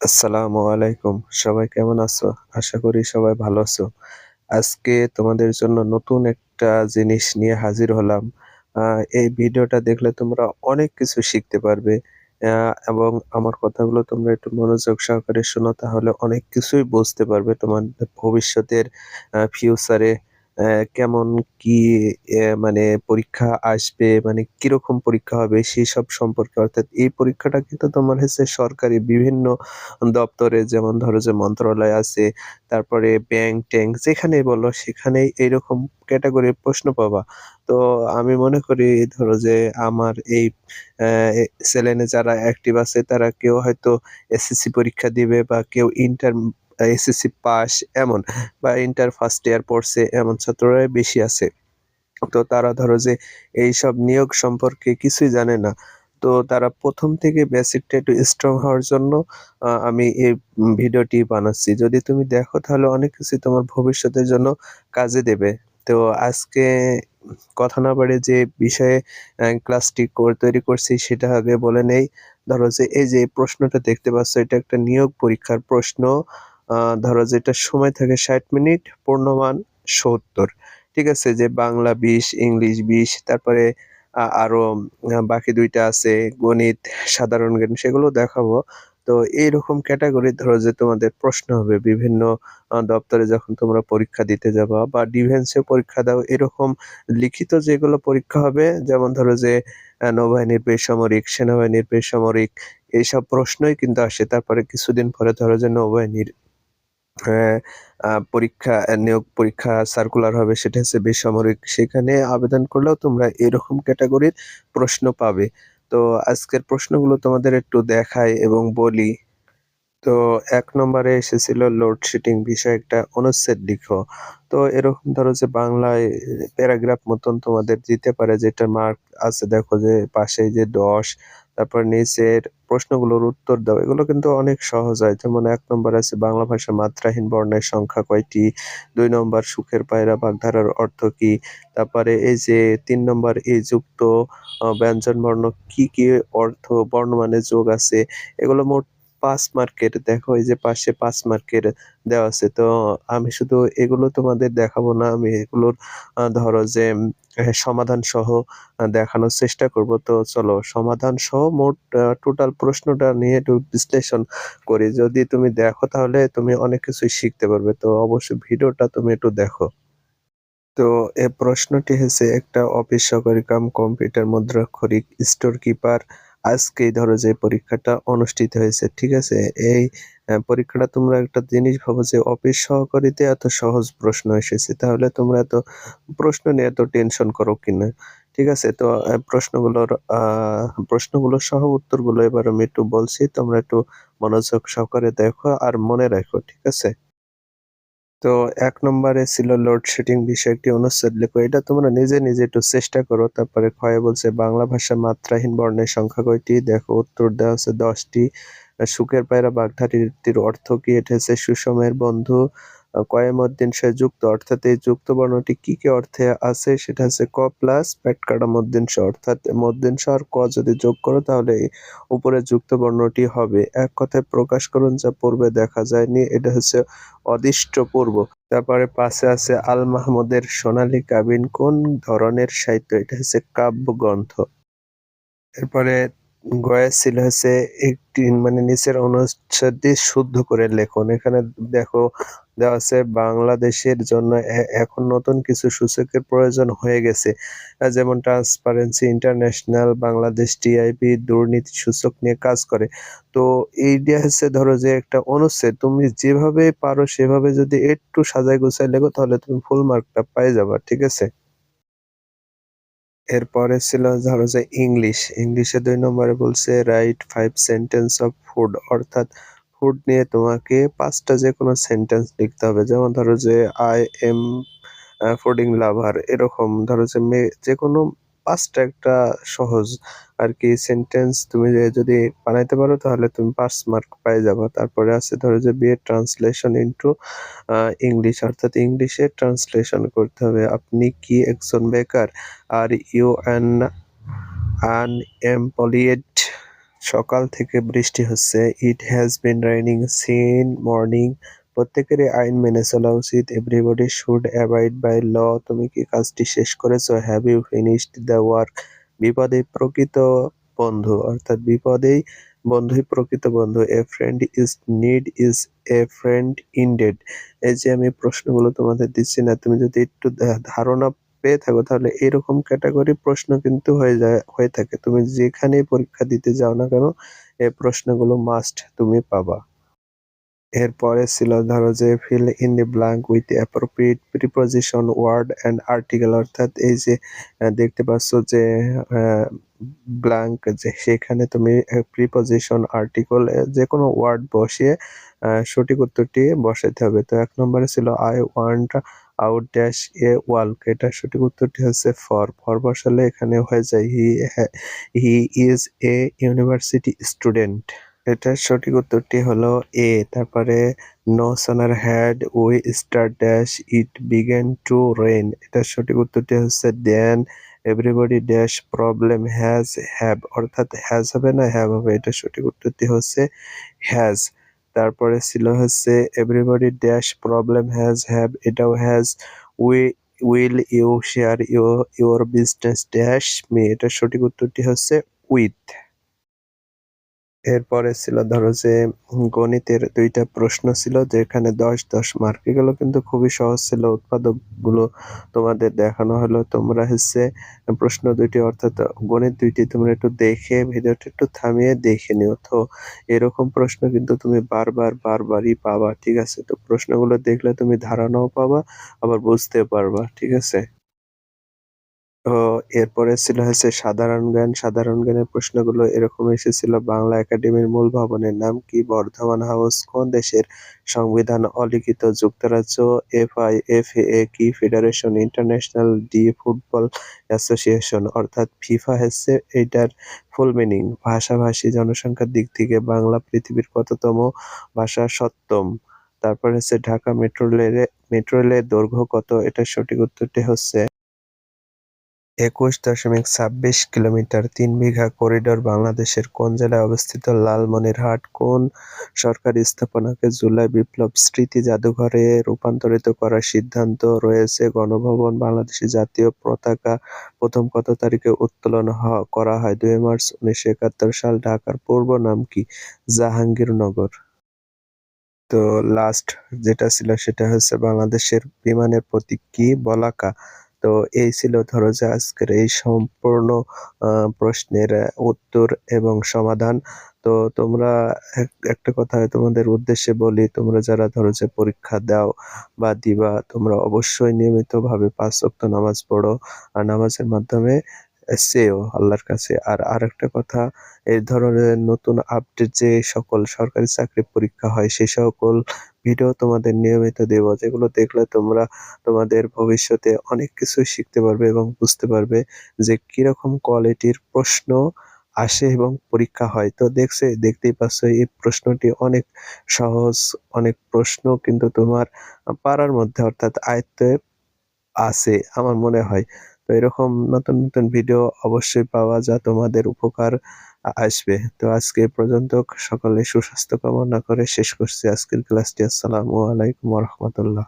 আসসালামু আলাইকুম। সবাই কেমন আছো? আশা করি সবাই ভালো আছো। আজকে তোমাদের জন্য নতুন একটা জিনিস নিয়ে হাজির হলাম। এই ভিডিওটা দেখলে তোমরা অনেক কিছু শিখতে পারবে। এবং আমার কথাগুলো তোমরা একটু মনোযোগ সহকারে শোনো, তাহলে অনেক কিছুই বুঝতে পারবে তোমাদের ভবিষ্যতের ফিউচারে কেমন কি মানে পরীক্ষা আসবে, মানে কীরকম পরীক্ষা হবে সেসব সম্পর্কে। অর্থাৎ এই পরীক্ষাটা কিন্তু তোমার হচ্ছে সরকারি বিভিন্ন দপ্তরে যেমন ধরো যে মন্ত্রণালয় আছে, তারপরে ব্যাংক ট্যাঙ্ক যেখানেই বলো সেখানেই এইরকম ক্যাটেগরির প্রশ্ন পাবা। তো আমি মনে করি ধরো যে আমার এই চ্যানেলে যারা অ্যাক্টিভ আছে তারা কেউ হয়তো এসএসসি পরীক্ষা দিবে বা কেউ ইন্টার এসএসসি পাস এমন বা ইন্টার ফার্স্ট ইয়ার পড়ছে এমন ছাত্ররাই বেশি আছে। তো তারা ধরো যে এইসব নিয়োগ সম্পর্কে কিছুই জানে না। তো তারা প্রথম থেকে বেসিকটা একটু স্ট্রং হওয়ার জন্য আমি এই ভিডিওটি বানাচ্ছি। যদি তুমি দেখো তাহলে অনেক কিছুই তোমার ভবিষ্যতের জন্য কাজে দেবে। তো আজকে কথা না বাড়িয়ে যে বিষয়ে ক্লাসটি তৈরি করছি সেটা আগে বলে নেই। ধরো যে এই যে প্রশ্নটা দেখতে পাচ্ছ, এটা একটা নিয়োগ পরীক্ষার প্রশ্ন। ধরো যেটা সময় থাকে ৬০ মিনিট, পূর্ণমান ৭০। ঠিক আছে? যে বাংলা ২০, ইংলিশ ২০ তারপরে আরও বাকি দুইটা আছে গণিত, সাধারণ জ্ঞান সেগুলো দেখাবো। তো এইরকম ক্যাটাগরি ধরো যে তোমাদের প্রশ্ন হবে বিভিন্ন দপ্তরে যখন তোমরা পরীক্ষা দিতে যাবা বা ডিফেন্সে পরীক্ষা দাও এরকম লিখিত যেগুলো পরীক্ষা হবে যেমন ধরো যে নৌবাহিনীর বেসামরিক, সেনাবাহিনীর বেসামরিক এইসব প্রশ্নই কিন্তু আসে। তারপরে কিছুদিন পরে ধরো যে নৌবাহিনীর পরীক্ষা নিয়োগ পরীক্ষা সার্কুলার হবে, সেটা হচ্ছে বেসামরিক। সেখানে আবেদন করলেও তোমরা এরকম ক্যাটাগরির প্রশ্ন পাবে। তো আজকের প্রশ্নগুলো তোমাদের একটু দেখাই এবং বলি। তো এক নম্বরে এসেছিল লোডশেডিং বিষয়ে একটা অনুচ্ছেদ লিখো। তো এরকম ধরো যে বাংলায় প্যারাগ্রাফ মতন তোমাদের দিতে পারে যেটা মার্ক আছে, দেখো যে পাশে যে ১০ তারপর নিচের প্রশ্নগুলোর উত্তর দাও। এগুলো কিন্তু অনেক সহজ হয়। যেমন এক নম্বর আছে বাংলা ভাষা মাত্রাহীন বর্ণের সংখ্যা কয়টি? দুই নম্বর সুখের পায়রা বাগধারার অর্থ কি? তারপরে এই যে তিন নম্বর এ যুক্ত ব্যঞ্জন বর্ণ কি, কি অর্থ বর্ণমানে যোগ আছে? এগুলো মোট ৫ মার্কের। দেখো এই যে পাশে ৫ মার্কের দেওয়া আছে। তো আমি শুধু এগুলো তোমাদের দেখাবো না। আমি এগুলোর ধরো যে সমাধান সহ দেখানোর চেষ্টা করব। তো চলো, সমাধান সহ মোট টোটাল প্রশ্নটা নিয়ে একটু বিশ্লেষণ করি। যদি তুমি দেখো তাহলে তুমি অনেক কিছুই শিখতে পারবে। তো অবশ্যই ভিডিওটা তুমি একটু দেখো। তো এ প্রশ্নটি হচ্ছে, একটা অফিস সহকারী কাম কম্পিউটার মুদ্রাক্ষরিক স্টোর কিপার আজকেই ধরো যে পরীক্ষাটা অনুষ্ঠিত হয়েছে। ঠিক আছে? এই পরীক্ষাটা তোমরা একটা জিনিস ভাবো যে অফিস সহকারীতে এত সহজ প্রশ্ন এসেছে। তাহলে তোমরা এত প্রশ্ন নিয়ে এত টেনশন করো কিনা? ঠিক আছে? তো প্রশ্নগুলোর প্রশ্নগুলো সহ উত্তরগুলো এবার আমি একটু বলছি। তোমরা একটু মনোযোগ সহকারে দেখো আর মনে রাখো। ঠিক আছে? তো এক নম্বরে ছিল লোডশেডিং বিষয়ে একটি অনুচ্ছেদ লেখো। এটা তোমরা নিজে, নিজে একটু চেষ্টা করো। তারপরে খয়ে বলছে বাংলা ভাষা মাত্রাহীন বর্ণের সংখ্যা কয়টি? দেখো উত্তর দেওয়া হচ্ছে দশটি সুখের পায়রা বাগধারীর অর্থ কি? এটা হচ্ছে সুষমের বন্ধু। আ ক এ যুক্ত অর্থাৎ এই যুক্ত বর্ণটি কি, কি অর্থে আছে? সেটা হচ্ছে ক প্লাস পেট কাটা মধ্যাংশ অর্থাৎ মধ্যাংশ আর ক যদি যোগ করো তাহলে উপরে যুক্ত বর্ণটি হবে। এক কথায় প্রকাশ করুন যা পূর্বে দেখা যায়নি। এটা হচ্ছে অদিষ্ট পূর্ব। তারপরে পাশে আছে আল মাহমুদের সোনালী কাবিন কোন ধরনের সাহিত্য? এটা হচ্ছে কাব্যগ্রন্থ। এরপরে গয়ে ছিল হচ্ছে একটি মানে নিচের অনুচ্ছেদটি শুদ্ধ করে লেখুন। এখানে দেখো দেওয়া আছে বাংলাদেশের জন্য এখন নতুন কিছু সূচকের প্রয়োজন হয়ে গেছে। যেমন ট্রান্সপারেন্সি ইন্টারন্যাশনাল, বাংলাদেশ টিআইপি দুর্নীতি সূচক নিয়ে কাজ করে। তো এইটা হচ্ছে ধরো যে একটা অনুচ্ছেদ। তুমি যেভাবে পারো সেভাবে যদি একটু সাজায় গুছায় লেখো তাহলে তুমি ফুল মার্কটা পেয়ে যাবা। ঠিক আছে? এরপরে ছিল ধরো যে ইংলিশ। ইংলিশে দুই নম্বরে বলছে write five sentence of food অর্থাৎ ফুড নিয়ে তোমাকে পাঁচটা যে কোনো সেন্টেন্স লিখতে হবে। যেমন ধরো যে আই এম ফুডিং লাভার এরকম ধরো যে যে যেকোনো ৫ টা একটা সহজ আর কি সেন্টেন্স তুমি যদি বানাইতে পারো, তাহলে তুমি ৫ মার্ক পেয়ে যাবা। তারপরে আছে ধরো যে B A translation into English অর্থাৎ ইংলিশে ট্রান্সলেশন করতে হবে। আপনি কি একজন বেকার? Are you an unemployed? সকাল থেকে বৃষ্টি হচ্ছে it has been raining since morning প্রত্যেকেরই আইন মেনে চলা উচিত। Everybody should abide by law তুমি কি কাজটি শেষ করেছ? Have you finished the work বিপদে প্রকৃত বন্ধু, অর্থাৎ বিপদেই বন্ধুই প্রকৃত বন্ধু। A friend is need is a friend indeed এই যে আমি প্রশ্নগুলো তোমাদের দিচ্ছি না, তুমি যদি একটু ধারণা পেয়ে থাকো, তাহলে এরকম ক্যাটাগরি প্রশ্ন কিন্তু হয়ে যায়, হয়ে থাকে। তুমি যেখানেই পরীক্ষা দিতে যাও না কেন এই প্রশ্নগুলো মাস্ট তুমি পাবা। এরপরে ছিল ধরো যে fill in the blank with appropriate preposition word and article অর্থাৎ এই যে দেখতে পাচ্ছ যে ব্ল্যাঙ্ক যে সেখানে তুমি প্রিপোজিশন আর্টিকেল যে কোনো ওয়ার্ড বসিয়ে সঠিক উত্তরটি বসাতে হবে। তো এক নম্বরে ছিল I went out dash a walk এটা সঠিক উত্তরটি হচ্ছে ফর ফর বসালে এখানে হয়ে যায় he he is a university student এটার সঠিক উত্তরটি হলো এ তারপরে no sooner had we start dash it began to rain এটার সঠিক উত্তরটি হচ্ছে then everybody dash problem has have অর্থাৎ হ্যাজ হবে না হ্যাভ হবে। এটার সঠিক উত্তরটি হচ্ছে হ্যাজ তারপরে ছিল হচ্ছে everybody dash problem has have এটাও has we will you share your your business dash me এটার সঠিক উত্তরটি হচ্ছে উইথ এরপরে ছিল ধরো যে গণিতের দুইটা প্রশ্ন ছিল, যেখানে দশ দশ মার্ক এগুলো কিন্তু খুবই সহজ ছিল। উৎপাদকগুলো তোমাদের দেখানো হলো। তোমরা হচ্ছে প্রশ্ন দুইটি অর্থাৎ গণিত দুইটি তোমরা একটু দেখে, ভিডিওটা একটু থামিয়ে দেখে নিও। তো এরকম প্রশ্ন কিন্তু তুমি বারবার, বারবারই পাবা, ঠিক আছে? তো প্রশ্নগুলো দেখলে তুমি ধারণাও পাবা, আবার বুঝতে পারবা, ঠিক আছে? তো এরপরে ছিল হচ্ছে সাধারণ জ্ঞান। সাধারণ জ্ঞানের প্রশ্নগুলো এরকম এসেছিল, বাংলা একাডেমির মূল ভবনের নাম কি? বর্ধমান হাউস, কোন দেশের সংবিধান অলিখিত? যুক্তরাজ্য এফআই এফ এ কি? Federation International de Football Association, অর্থাৎ ফিফা হচ্ছে এইটার ফুল মিনিং। ভাষাভাষী জনসংখ্যার দিক থেকে বাংলা পৃথিবীর কততম ভাষা সপ্তম? তারপর হচ্ছে ঢাকা মেট্রো রেলে মেট্রো রেলের দৈর্ঘ্য কত? এটার সঠিক উত্তরটি হচ্ছে একুশ দশমিক ছাব্বিশ কিলোমিটার তিন বিঘা করিডোর বাংলাদেশের কোন জেলায় অবস্থিত? লালমনিরহাট। কোন সরকারি স্থাপনাকে জুলাই বিপ্লব স্মৃতি জাদুঘরে রূপান্তরিত করার সিদ্ধান্ত রয়েছে? গণভবন বাংলাদেশের জাতীয় পতাকা, প্রথম কত তারিখে উত্তোলন করা হয়? দুই মার্চ উনিশশো একাত্তর সাল, ঢাকার পূর্ব নাম কি? জাহাঙ্গীরনগর। তো লাস্ট যেটা ছিল সেটা হচ্ছে বাংলাদেশের বিমানের প্রতীক কি? বলাকা। তো এই ছিল ধরো যে আজকের এই সম্পূর্ণ প্রশ্নের উত্তর এবং সমাধান। তো তোমরা একটা কথা তোমাদের উদ্দেশ্যে বলি, তোমরা যারা ধরো যে পরীক্ষা দাও বা দিবা, তোমরা অবশ্যই নিয়মিতভাবে পাঁচ ওয়াক্ত নামাজ পড়ো আর নামাজের মাধ্যমে সেও আল্লাহর কাছে। আর আরেকটা কথা, এই ধরনের নতুন আপডেট যে সকল সরকারি চাকরি পরীক্ষা হয় সেই সকল ভিডিও তোমাদের নিয়মিত দেব, যেগুলো দেখলে তোমরা তোমাদের ভবিষ্যতে অনেক কিছু শিখতে পারবে এবং বুঝতে পারবে যে কীরকম কোয়ালিটির প্রশ্ন আসে এবং পরীক্ষা হয়। তো দেখছে, দেখতেই পাচ্ছ, এই প্রশ্নটি অনেক সহজ, অনেক প্রশ্ন কিন্তু তোমার পাড়ার মধ্যে অর্থাৎ আয়ত্তে আছে আমার মনে হয়। তো এরকম নতুন নতুন ভিডিও অবশ্যই পাওয়া যা তোমাদের উপকার আসবে। তো আজকে পর্যন্ত সকলে সুস্বাস্থ্য কামনা করে শেষ করছি। আজকের ক্লাসটি আসসালামু আলাইকুম রহমতুল্লাহ।